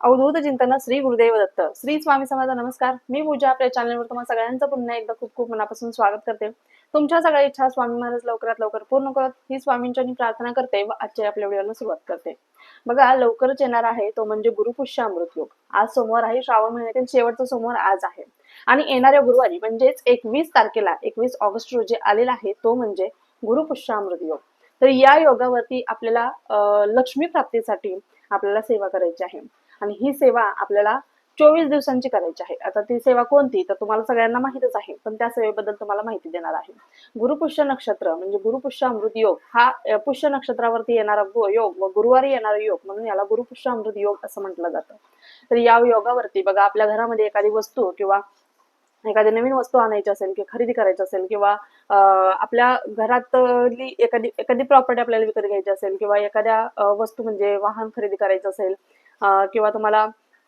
अवधूत चिंतन श्री गुरुदेव दत्त. श्री स्वामी समर्थ नमस्कार. मी पूजा आपल्या चॅनलवर तुम्हाला सगळ्यांचं पुन्हा एकदा खूप खूप मनापासून स्वागत करते. तुमच्या सगळ्या इच्छा स्वामी महाराज लवकरात लवकर पूर्ण करत ही स्वामींच्या मी प्रार्थना करते व आजच्या आपल्या व्हिडिओला सुरुवात करते. बघा लवकरच येणार आहे तो म्हणजे गुरुपुष्य अमृत योग. आज सोमवार आहे श्रावण महिन्यातील शेवटचा सोमवार आज आहे. आणि येणाऱ्या गुरुवारी म्हणजेच एकवीस तारखेला एकवीस ऑगस्ट रोजी आलेला आहे तो म्हणजे गुरुपुष्य अमृत योग. तर या योगावरती आपल्याला लक्ष्मी प्राप्तीसाठी आपल्याला सेवा करायची आहे. आणि ही सेवा आपल्याला चोवीस दिवसांची करायची आहे. आता ती सेवा कोणती? तर तुम्हाला सगळ्यांना माहितच आहे. पण त्या सेवेबद्दल तुम्हाला माहिती देणार आहे. गुरुपुष्य नक्षत्र म्हणजे गुरुपुष्य अमृत योग. हा पुष्य नक्षत्रावरती येणारा योग व गुरुवारी येणारा योग म्हणून याला गुरुपुष्य अमृत योग असं म्हटलं जातं. तर या योगावरती बघा आपल्या घरामध्ये एखादी वस्तू किंवा एखादी नवीन वस्तू आणायची असेल किंवा खरेदी करायची असेल किंवा आपल्या घरातली एखादी एखादी प्रॉपर्टी आपल्याला विकत घ्यायची असेल किंवा एखाद्या वस्तू म्हणजे वाहन खरेदी करायचं असेल किंवा तुम्हाला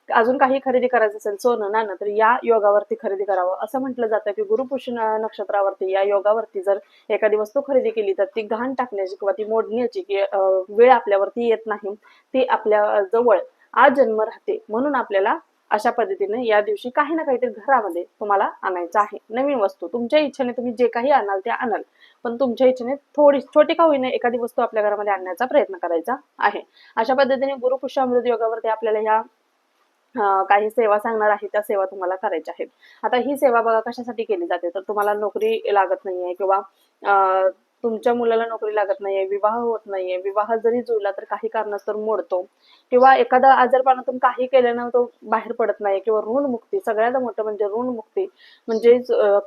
अजून काही खरेदी करायचं असेल सोनं नाणं तर या योगावरती खरेदी करावं. असं म्हटलं जातं की गुरुपुष नक्षत्रावरती या योगावरती जर एखादी वस्तू खरेदी केली तर ती घाण टाकण्याची किंवा ती मोडण्याची की वेळ आपल्यावरती येत नाही ती आपल्या जवळ आज जन्म राहते. म्हणून आपल्याला अशा पद्धतीने या दिवशी काही ना काहीतरी घरामध्ये तुम्हाला आणायचं आहे. नवीन वस्तू. तुमच्या इच्छेने तुम्ही जे काही आणाल ते आणाल. पण तुमच्या इच्छेने थोडी छोटी का होईना एखादी वस्तू आपल्या घरामध्ये आणण्याचा प्रयत्न करायचा आहे. अशा पद्धतीने गुरुपुष्य अमृत योगावरती आपल्याला ह्या काही सेवा सांगणार आहे त्या सेवा तुम्हाला करायच्या आहेत. आता ही सेवा बघा कशासाठी केली जाते? तर तुम्हाला नोकरी लागत नाहीये किंवा अं, तुमच्या मुलाला नोकरी लागत नाहीये विवाह होत नाहीये विवाह जरी जुळला तर काही कारणास्तव मोडतो. किंवा एखादा आजारपणातून काही केल्यानं तो बाहेर पडत नाही किंवा ऋणमुक्ती सगळ्यात मोठं म्हणजे ऋणमुक्ती म्हणजे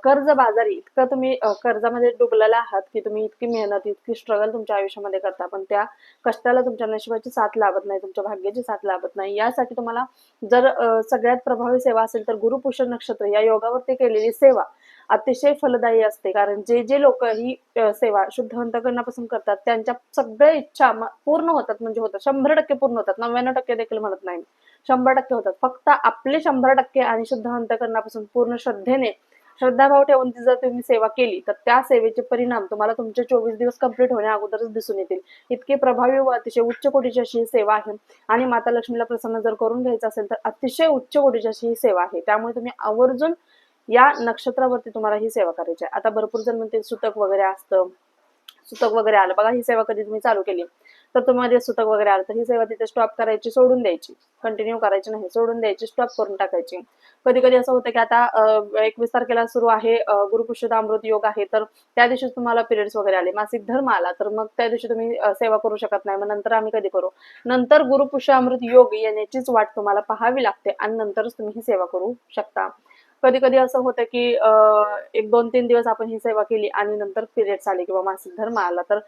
कर्ज बाजारी इतकं तुम्ही कर्जामध्ये डुबलेला आहात की तुम्ही इतकी मेहनत इतकी स्ट्रगल तुमच्या आयुष्यामध्ये करता पण त्या कष्टाला तुमच्या नशिबाची साथ लाभत नाही तुमच्या भाग्याची साथ लाभत नाही. यासाठी तुम्हाला जर सगळ्यात प्रभावी सेवा असेल तर गुरुपुष्य नक्षत्र या योगावरती केलेली सेवा. अतिशय फलदायी असते. कारण जे जे लोक ही सेवा शुद्ध अंतकरणापासून करतात त्यांच्या सगळ्या इच्छा पूर्ण होतात. म्हणजे होतात. शंभर टक्के पूर्ण होतात. नव्याण्णव टक्के देखील म्हणत नाही. शंभर टक्के होतात. फक्त आपले शंभर टक्के आणि शुद्ध अंतकरणापासून पूर्ण श्रद्धेने श्रद्धाभाव ठेवून ती जर तुम्ही सेवा केली तर त्या सेवेचे परिणाम तुम्हाला तुमचे चोवीस दिवस कंप्लीट होण्या अगोदरच दिसून येतील. इतके प्रभावी व अतिशय उच्च कोटीची अशी ही सेवा आहे. आणि माता लक्ष्मीला प्रसन्न जर करून घ्यायचं असेल तर अतिशय उच्च कोटीची अशी ही सेवा आहे. त्यामुळे तुम्ही आवर्जून या नक्षत्रावरती तुम्हाला ही सेवा करायची आहे. आता भरपूर जण म्हणते सुतक वगैरे असतं. सुतक वगैरे आलं. बघा ही सेवा कधी तुम्ही चालू केली. तर तुम्हाला सुतक वगैरे आलं तर ही सेवा तिथे स्टॉप करायची सोडून द्यायची. कंटिन्यू करायची नाही. सोडून द्यायची स्टॉप करून टाकायची. कधी कधी असं होतं की आता एकवीस तारखेला सुरू आहे अं, गुरुपुष्यता अमृत योग आहे. तर त्या दिवशी तुम्हाला पिरियड्स वगैरे आले. मासिक धर्म आला तर मग त्या दिवशी तुम्ही सेवा करू शकत नाही. मग नंतर आम्ही कधी करू? नंतर गुरुपुष्य अमृत योग येण्याचीच वाट तुम्हाला पाहावी लागते आणि नंतरच तुम्ही ही सेवा करू शकता. कधी कधी असं होतं की एक दोन तीन दिवस आपण ही सेवा केली आणि नंतर पिरियड्स आले किंवा मासिक धर्म आला तर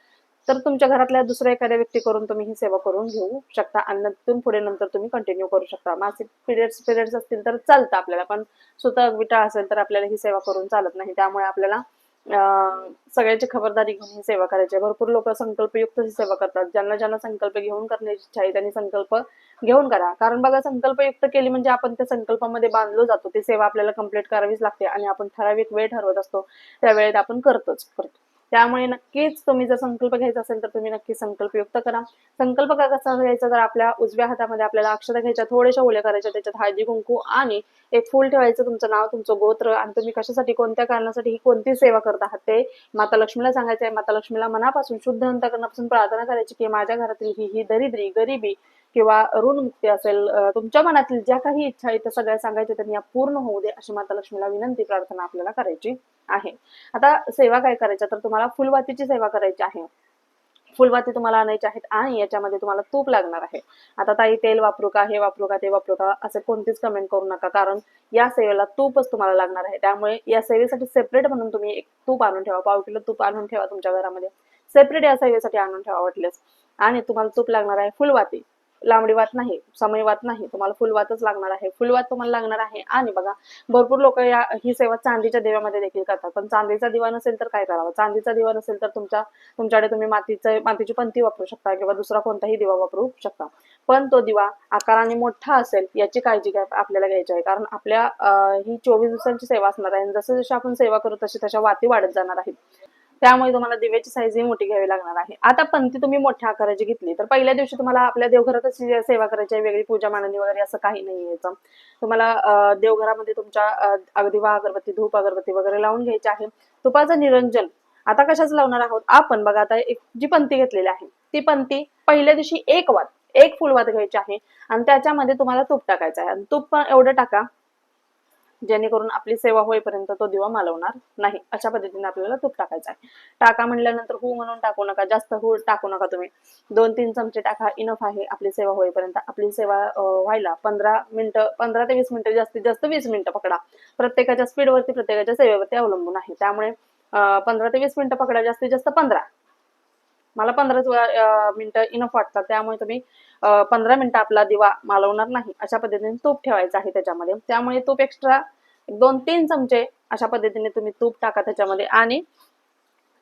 तर तुमच्या घरातल्या दुसऱ्या एखाद्या व्यक्ती करून तुम्ही ही सेवा करून घेऊ शकता आणि तिथून पुढे नंतर तुम्ही कंटिन्यू करू शकता. मासिक पिरियड्स पिरियड्स असतील तर चालतं आपल्याला पण स्वतः विटाळ असेल तर आपल्याला ही सेवा करून चालत नाही. त्यामुळे आपल्याला सगळ्याची खबरदारी घेऊन ही सेवा करायची भरपूर लोक संकल्पयुक्त ही सेवा करतात. ज्यांना ज्यांना संकल्प घेऊन करण्याची इच्छा आहे त्यांनी संकल्प घेऊन करा. कारण बघा संकल्पयुक्त केली म्हणजे आपण त्या संकल्पामध्ये बांधलो जातो. ती सेवा आपल्याला कंप्लीट करावीच लागते आणि आपण ठराविक वेळ ठरवत असतो. त्या वेळेत आपण करतोच करतो त्यामुळे नक्कीच तुम्ही जर संकल्प घ्यायचा असेल तर तुम्ही नक्की संकल्पयुक्त करा. संकल्प का कसा घ्यायचा? तर आपल्या उजव्या हातामध्ये आपल्याला अक्षता घ्यायच्या थोड्याशा ओल्या करायच्या त्याच्यात हळदी कुंकू आणि एक फुल ठेवायचं. तुमचं नाव तुमचं गोत्र आणि तुम्ही कशासाठी कोणत्या कारणासाठी ही कोणती सेवा करत आहात ते माता लक्ष्मीला सांगायचं आहे माता लक्ष्मीला मनापासून शुद्ध अंतकरणापासून प्रार्थना करायची की माझ्या घरातील ही ही दरिद्री गरिबी किंवा ऋणमुक्ती असेल तुमच्या मनातील ज्या काही इच्छा आहेत त्या सगळ्या सांगायच्या त्यांनी या पूर्ण होऊ दे अशी माता लक्ष्मीला विनंती प्रार्थना आपल्याला करायची आहे. आता सेवा काय करायच्या? तर तुम्हाला फुलवातीची सेवा करायची आहे. फुलवाती तुम्हाला आणायची आहेत आणि याच्यामध्ये तुम्हाला तूप लागणार आहे. आता ताई तेल वापरू का? हे वापरू का? ते वापरू का? असे कोणतीच कमेंट करू नका. कारण या सेवेला तूपच तुम्हाला लागणार आहे. त्यामुळे या सेवेसाठी सेपरेट म्हणून तुम्ही एक तूप आणून ठेवा. पाव किलो तूप आणून ठेवा तुमच्या घरामध्ये. सेपरेट या सेवेसाठी आणून ठेवा वाटल्यास. आणि तुम्हाला तूप लागणार आहे फुलवाती. लांबडी वात नाही समय वात नाही तुम्हाला फुलवातच लागणार आहे. फुलवात तुम्हाला लागणार आहे. आणि बघा भरपूर लोक या ही सेवा चांदीच्या दिव्यामध्ये देखील करतात. पण चांदीचा दिवा नसेल तर काय करावं? चांदीचा दिवा नसेल तर तुमच्या तुमच्याकडे तुम्ही मातीचं मातीची पंथी वापरू शकता किंवा दुसरा कोणताही दिवा वापरू शकता. पण तो दिवा आकाराने मोठा असेल याची काळजी घ्या आपल्याला घ्यायची आहे. कारण आपल्या अं, ही चोवीस दिवसांची सेवा असणार आहे. जसं जशी आपण सेवा करू तशी तशा वाती वाढत जाणार आहेत. त्यामुळे तुम्हाला दिव्याची साईज ही मोठी घ्यावी लागणार आहे. आता पंथी तुम्ही मोठ्या आकाराची घेतली तर पहिल्या दिवशी तुम्हाला आपल्या देवघरातच सेवा करायची वेगळी पूजा मांडणी वगैरे असं काही नाही याचं. तुम्हाला देवघरामध्ये तुमच्या अगदी वा अगरबत्ती धूप अगरबत्ती वगैरे लावून घ्यायची आहे. तुपाचं निरंजन. आता कशाच लावणार आहोत? आपण बघा आता एक जी पंथी घेतलेली आहे ती पंथी पहिल्या दिवशी एक वात एक फुलवात घ्यायची आहे आणि त्याच्यामध्ये तुम्हाला तूप टाकायचं आहे. आणि तूप पण एवढं टाका जेणेकरून आपली सेवा होईपर्यंत तो दिवा मालवणार नाही. अशा पद्धतीने आपल्याला तूप टाकायचं आहे. टाका म्हणल्यानंतर हू म्हणून टाकू नका. जास्त हू टाकू नका तुम्ही. दोन तीन चमचे टाका. इनफ आहे आपली सेवा होईपर्यंत. आपली सेवा व्हायला पंधरा मिनिटं पंधरा ते वीस मिनिटं जास्तीत जास्त वीस मिनिटं पकडा. प्रत्येकाच्या स्पीडवरती प्रत्येकाच्या सेवेवरती अवलंबून आहे. त्यामुळे पंधरा ते वीस मिनिटं पकडा. जास्तीत जास्त पंधरा. मला पंधराच मिनिटं इनफ वाटतात. त्यामुळे तुम्ही पंधरा मिनिटं आपला दिवा मालवणार नाही. अशा पद्धतीने तूप ठेवायचं आहे त्याच्यामध्ये. त्यामुळे तूप एक्स्ट्रा दोन तीन चमचे अशा पद्धतीने तुम्ही तूप टाका त्याच्यामध्ये आणि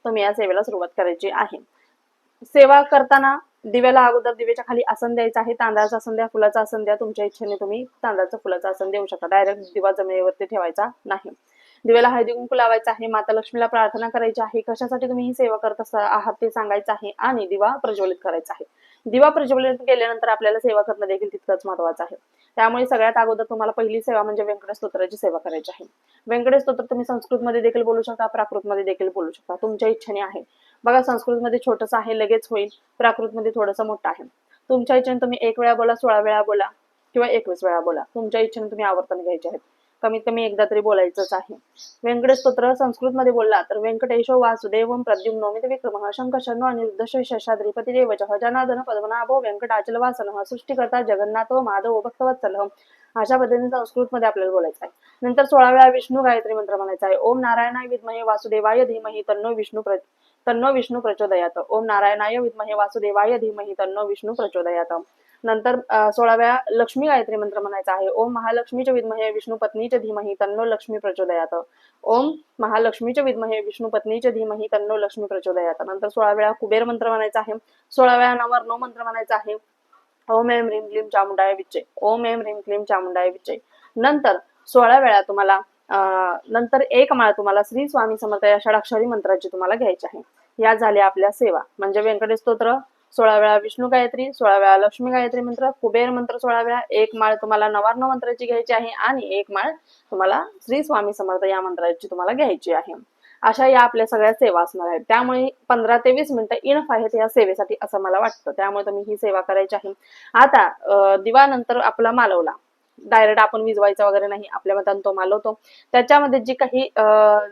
तुम्ही या सेवेला सुरुवात करायची आहे. सेवा करताना दिव्याला अगोदर दिव्याच्या खाली आसन द्यायचं आहे. तांदळाचं आसन द्या फुलाचं आसन द्या. तुमच्या इच्छेने तुम्ही तांदळाचं फुलाचं आसन देऊ शकता. डायरेक्ट दिवा जमिनीवरती ठेवायचा नाही. दिव्याला हळदी कुंकू लावायचं आहे. माता लक्ष्मीला प्रार्थना करायची आहे. कशासाठी तुम्ही ही सेवा करत असा- आहात ते सांगायचं आहे आणि दिवा प्रज्वलित करायचा आहे. दिवा प्रज्वलित केल्यानंतर आपल्याला सेवा करणं देखील तितकंच महत्वाचं आहे. त्यामुळे सगळ्यात अगोदर तुम्हाला पहिली सेवा म्हणजे व्यंकटेश स्तोत्राची सेवा करायची आहे. व्यंकटेश स्तोत्र तुम्ही संस्कृतमध्ये देखील बोलू शकता प्राकृतमध्ये देखील बोलू शकता. तुमच्या इच्छेने आहे. बघा संस्कृतमध्ये छोटंसं आहे लगेच होईल. प्राकृतमध्ये थोडंसं मोठं आहे. तुमच्या इच्छेने तुम्ही एक वेळा बोला सोळा वेळा बोला किंवा एकवीस वेळा बोला. तुमच्या इच्छेने तुम्ही आवर्तन घ्यायचे आहेत. कमीत कमी एकदा तरी बोलायचंच आहे. व्यंकटेश स्तोत्र संस्कृतमध्ये बोलला तर व्यंकटेशो वासुदेवम प्रद्युम्नोमित विक्रम शंखशनो अनिरुद्ध शशाद्रिपती देवच जनार्दन पद्मनाभो व्यंकटाचल वासन सृष्टीकर्ता जगन्नाथ माधव भक्तवत्सल. अशा पद्धतीने संस्कृतमध्ये आपल्याला बोलायचं आहे. नंतर सोळा वेळा विष्णू गायत्री मंत्र म्हणायचा आहे. ओम नारायणाय विद्महे वासुदेवाय धीमहि तन्नो विष्णू प्र तन्नो विष्णू प्रचोदयात. ओम नारायणाय विद्महे वासुदेवाय धीमहि तन्नो विष्णू प्रचोदयात. नंतर सोळाव्या सोळा वेळा लक्ष्मी गायत्री मंत्र म्हणायचा आहे. ओम महालक्ष्मीच्या विद्महे विष्णू पत्नीच्या धीमही तन्नो लक्ष्मी प्रचोदयात. ओम महालक्ष्मीचे विद्महे विष्णू पत्नीचे धीमही तन्नो लक्ष्मी प्रचोदयात. नंतर सोळा वेळा कुबेर मंत्र म्हणायचा आहे. सोळा वेळा नवरनो मंत्र म्हणायचा आहे. ओम एम ह्रीम क्लीम चामुंडाय विच्चे. ओम एम ह्रीम क्लीम चामुंडाय विच्चे. नंतर सोळा वेळा तुम्हाला अं, नंतर एक माळ तुम्हाला श्री स्वामी समर्थ या षडाक्षरी मंत्राची तुम्हाला घ्यायची आहे. या झाल्या आपल्या सेवा. म्हणजे व्यंकटेश स्तोत्र सोळा वेळा विष्णू गायत्री सोळा वेळा लक्ष्मी गायत्री मंत्र कुबेर मंत्र सोळा वेळा एक माळ तुम्हाला नवार्ण मंत्राची घ्यायची आहे आणि एक माळ तुम्हाला श्री स्वामी समर्थ या मंत्राची तुम्हाला घ्यायची आहे. अशा या आपल्या सगळ्या सेवा असणार आहेत. त्यामुळे पंधरा ते वीस मिनिटं इनफ आहेत या सेवेसाठी असं मला वाटतं. त्यामुळे तुम्ही ही सेवा करायची आहे. आता दिवानंतर आपला मालवला. डायरेक्ट आपण विजवायचा वगैरे नाही. आपल्या मतान तो मालवतो. त्याच्यामध्ये जी काही अं,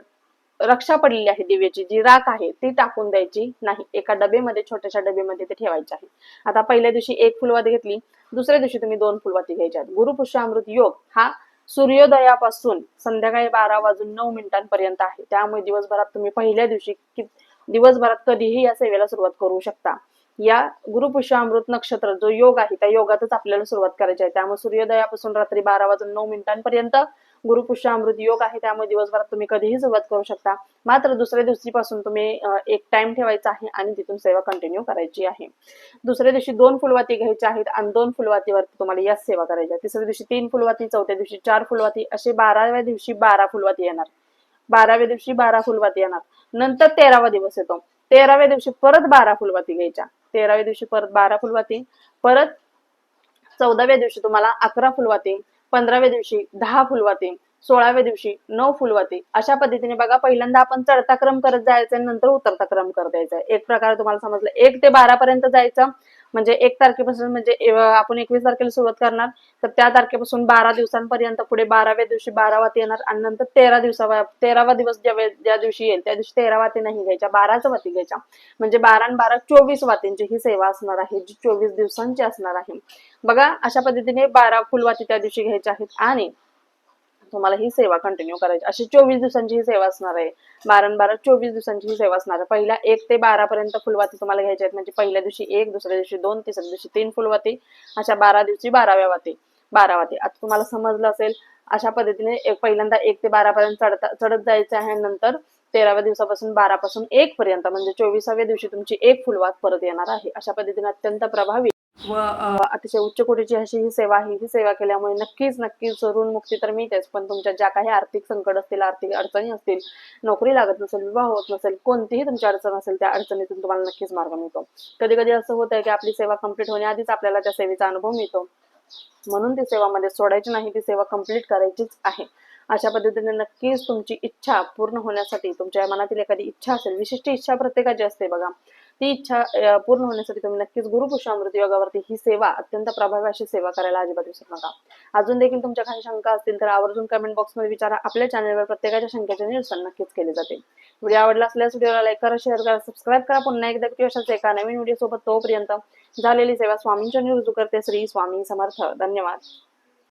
रक्षा पडलेली आहे दिव्याची जी राख आहे ती टाकून द्यायची नाही. एका डबेमध्ये छोट्याशा डबेमध्ये ते ठेवायचे आहे. आता पहिल्या दिवशी एक फुलवाती घेतली दुसऱ्या दिवशी तुम्ही दोन फुलवाती घ्यायच्या आहेत गुरुपुष्यामृत योग हा सूर्योदयापासून संध्याकाळी बारा वाजून नऊ मिनिटांपर्यंत आहे. त्यामुळे दिवसभरात तुम्ही पहिल्या दिवशी दिवसभरात कधीही या सेवेला सुरुवात करू शकता. या गुरुपुष्यामृत नक्षत्र जो योग आहे त्या योगातच आपल्याला सुरुवात करायची आहे. त्यामुळे सूर्योदयापासून रात्री बारा वाजून नऊ मिनिटांपर्यंत गुरुपुष्यामृत योग आहे. त्यामुळे दिवसभरात तुम्ही कधीही सुरुवात करू शकता. मात्र दुसऱ्या दिवशीपासून तुम्ही एक टाइम ठेवायचा आहे आणि तिथून सेवा कंटिन्यू करायची आहे. दुसऱ्या दिवशी दोन फुलवाती घ्यायच्या आहेत आणि दोन फुलवातीवरती तुम्हाला याच सेवा करायची आहे. तिसऱ्या दिवशी तीन फुलवाती चौथ्या दिवशी चार फुलवाती असे बाराव्या दिवशी बारा फुलवाती येणार. बाराव्या दिवशी बारा फुलवाती येणार. नंतर तेरावा दिवस येतो. तेराव्या दिवशी परत बारा फुलवाती घ्यायच्या. तेराव्या दिवशी परत बारा फुलवाती परत चौदाव्या दिवशी तुम्हाला अकरा फुलवाती पंधराव्या दिवशी दहा फुलवाती सोळाव्या दिवशी नऊ फुलवाती अशा पद्धतीने बघा पहिल्यांदा आपण चढता क्रम करत जायचं आणि नंतर उतरता क्रम करत द्यायचा एक प्रकार तुम्हाला समजलं. एक ते बारा पर्यंत जायचं. म्हणजे एक तारखेपासून म्हणजे आपण एकवीस तारखेला सुरुवात करणार तर त्या तारखेपासून बारा दिवसांपर्यंत पुढे बाराव्या दिवशी बारा वाती येणार आणि नंतर तेरा दिवसा तेरावा दिवस ज्या ज्या दिवशी येईल त्या दिवशी तेरा वाती नाही घ्यायच्या बाराच वाती घ्यायच्या. म्हणजे बारा आणि बारा चोवीस वातींची ही सेवा असणार आहे जी चोवीस दिवसांची असणार आहे. बघा अशा पद्धतीने बारा फुलवाती त्या दिवशी घ्यायच्या आहेत आणि तुम्हाला ही सेवा कंटिन्यू करायची. अशी चोवीस दिवसांची ही सेवा असणार आहे. बारा बारा चोवीस दिवसांची ही सेवा असणार आहे. पहिल्या एक ते बारा पर्यंत फुलवाती तुम्हाला घ्यायच्या आहेत. म्हणजे पहिल्या दिवशी एक दुसऱ्या दिवशी दोन तिसऱ्या दिवशी तीन फुलवाती. अशा बारा दिवशी बाराव्या वाती. बारा वाती आता तुम्हाला समजलं असेल अशा पद्धतीने एक पहिल्यांदा एक ते बारा पर्यंत चढता चढत जायचं आहे. नंतर तेराव्या दिवसापासून बारा पासून एक पर्यंत म्हणजे चोवीसाव्या दिवशी तुमची एक फुलवात परत येणार आहे. अशा पद्धतीने अत्यंत प्रभावी व अतिशय उच्च कोटीची अशी ही सेवा आहे. ही सेवा केल्यामुळे नक्कीच नक्कीच ऋण मुक्ती तर मिळतेच. पण तुमच्या ज्या काही आर्थिक संकट असतील आर्थिक अडचणी असतील नोकरी लागत नसेल विवाह होत नसेल कोणतीही तुमची अडचण असेल त्या अडचणीतून तुम्हाला नक्कीच मार्ग मिळतो. कधी कधी असं होतं की आपली सेवा कंप्लीट होण्याआधीच आपल्याला त्या सेवेचा अनुभव मिळतो. म्हणून ती सेवामध्ये सोडायची नाही ती सेवा कंप्लीट करायचीच आहे. अशा पद्धतीने नक्कीच तुमची इच्छा पूर्ण होण्यासाठी तुमच्या मनातील एखादी इच्छा असेल विशिष्ट इच्छा प्रत्येकाची असते बघा. ती इच्छा पूर्ण होण्यासाठी तुम्ही नक्कीच गुरुपुष्पामृत योगावरती ही सेवा अत्यंत प्रभावी अशी सेवा करायला अजिबात विसरू नका. अजून देखील तुमच्या काही शंका असतील तर आवर्जून कमेंट बॉक्समध्ये विचारा. आपल्या चॅनलवर प्रत्येकाच्या शंकेचे निरसन नक्कीच केले जाते व्हिडिओ आवडला असल्यास व्हिडिओला लाईक करा शेअर करा सबस्क्राईब करा. पुन्हा एकदा अशाच एका नवीन व्हिडिओ सोबत तोपर्यंत झालेली सेवा स्वामींच्या निरुजू करते श्री स्वामी समर्थ. धन्यवाद.